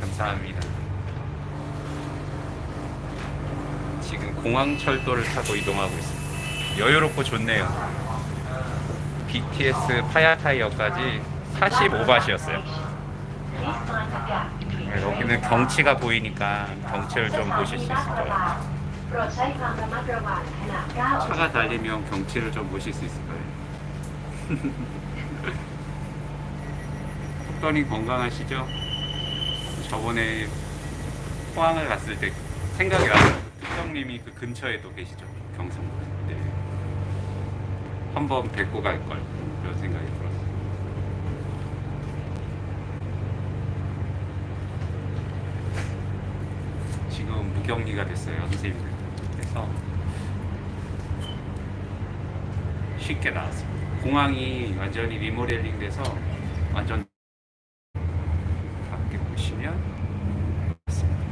감사합니다. 지금 공항철도를 타고 이동하고 있습니다. 여유롭고 좋네요. BTS 파야타이어까지 45밭이었어요. 여기는 경치가 보이니까 경치를 좀 보실 수 있을 거예요. 차가 달리면 경치를 좀 보실 수 있을 거예요. 턱더니 건강하시죠? 저번에 포항을 갔을 때 생각이 나요. 특정님이 그 근처에도 계시죠. 경성. 네. 한번 뵙고 갈 걸. 그런 생각이 들었어요. 지금 무격리가 됐어요, 선생님들. 그래서 쉽게 나왔습니다. 공항이 완전히 리모델링 돼서 완전 밖에 보시면 있습니다.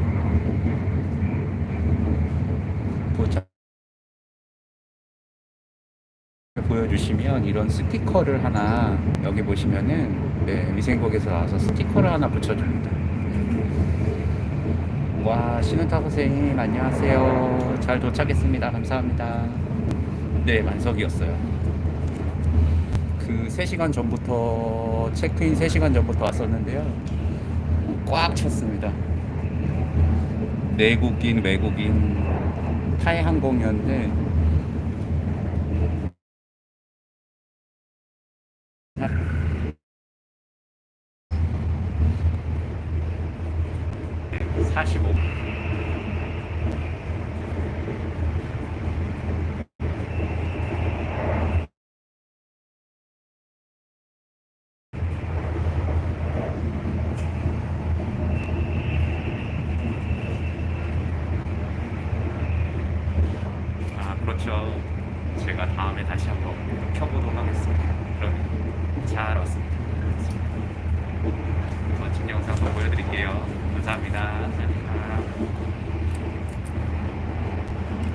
보여주시면 이런 스티커를 하나 여기 보시면은 네, 위생국에서 나와서 스티커를 하나 붙여줍니다. 와 신은타 선생님 안녕하세요. 잘 도착했습니다. 감사합니다. 네 만석이었어요. 그 3시간 전부터 체크인 3시간 전부터 왔었는데요. 꽉 찼습니다. 내국인, 외국인 타이 항공이었는데 사십오. 아 그렇죠. 제가 다음에 다시 한번 켜보도록 하겠습니다. 그럼 잘 왔습니다. 멋진 영상 더 보여드릴게요. 감사합니다.